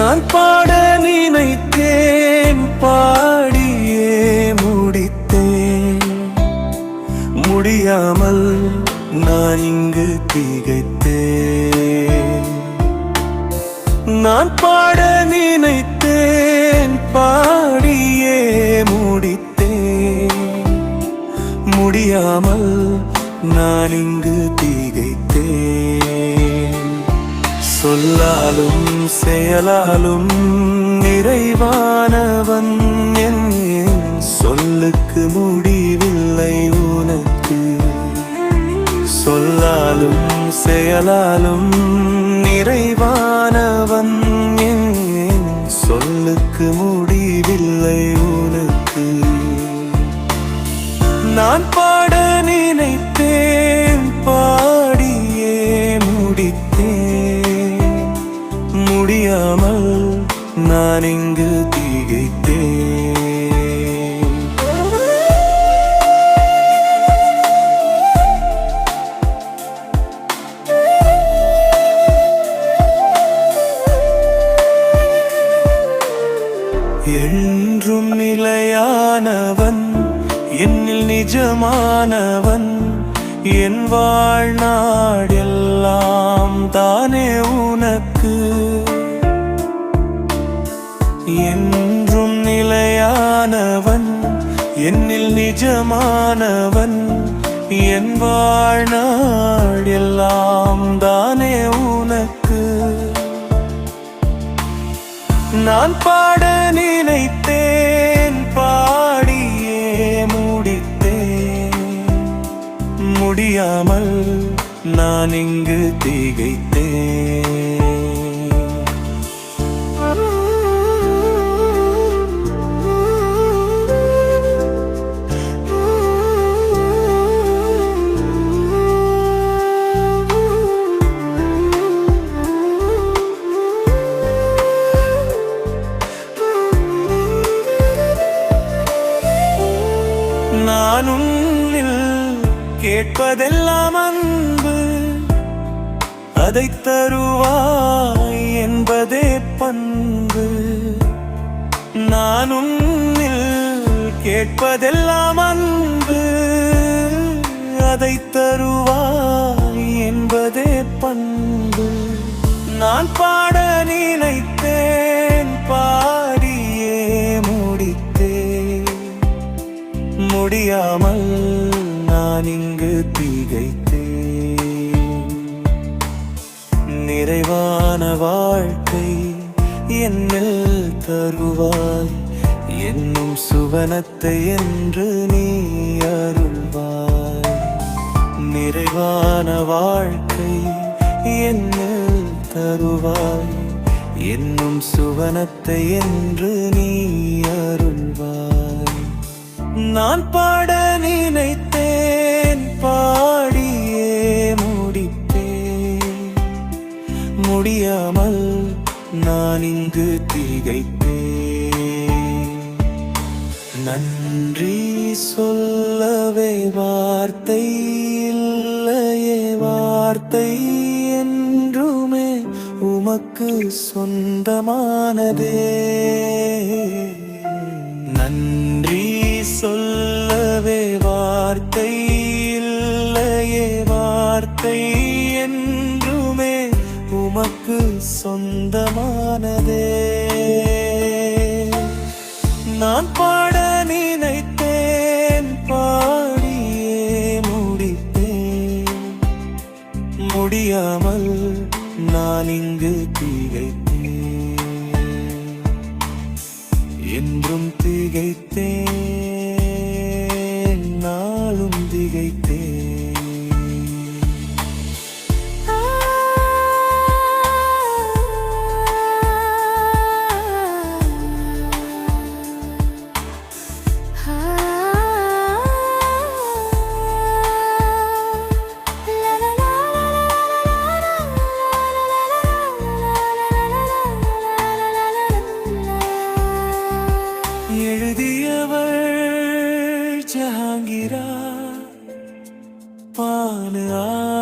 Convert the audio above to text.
நான் பாட நினைத்தேன் பாடியே முடித்தேன். முடியாமல் நான் இங்கு திகைத்தேன். நான் பாட நினைத்தேன் பாடியே முடித்தேன். முடியாமல் நான் இங்கு சொல்லாலும் செயலாலும் நிறைவானவன் என் சொல்லுக்கு முடிவில்லை உனக்கு. சொல்லாலும் செயலாலும் நிறைவானவன் என் சொல்லுக்கு முடிவில்லை உனக்கு. நான் பாட நினைத்தேன். என்றும் நிலையானவன் என்னில் நிஜமானவன். என் வாழ்நாடெல்லாம் தானே உனக்கு. என்றும் நிலையானவன் என்னில் நிஜமானவன். என் வாழ்நாடெல்லாம் தானே உனக்கு. நான் பாட நினைத்தேன் பாடியே முடித்தேன். முடியாமல் நான் இங்கு திகைத்தேன். கேட்பதெல்லாம் அன்பு. அதை தருவாய் என்பதே பண்பு. நானும் கேட்பதெல்லாம் அன்பு. அதை தருவாய் என்பதே பண்பு. நான் பாட நினைத்தேன் பாடியே முடித்தேன். முடியாமல் நான் இங்கு திகைத்தேன். நிறைவான வாழ்க்கை என்னில் தருவாய். என்னும் சுவனத்தை என்று நீ அருள்வாய். நிறைவான வாழ்க்கை என்னில் தருவாய். என்னும் சுவனத்தை என்று நீ அருள்வாய். நான் பாட நினைத்தேன் நன்றி சொல்லவே வார்த்தை இல்லையே வார்த்தை என்றுமே உமக்கு சொந்தமானதே. நன்றி சொல்லவே வார்த்தை இல்லையே வார்த்தை என்றுமே உமக்கு சொந்தமானதே. முடியாமல் நான் இங்கு திகைத்தேன். என்றும் திகைத்தேன். जहांगीरा पान आ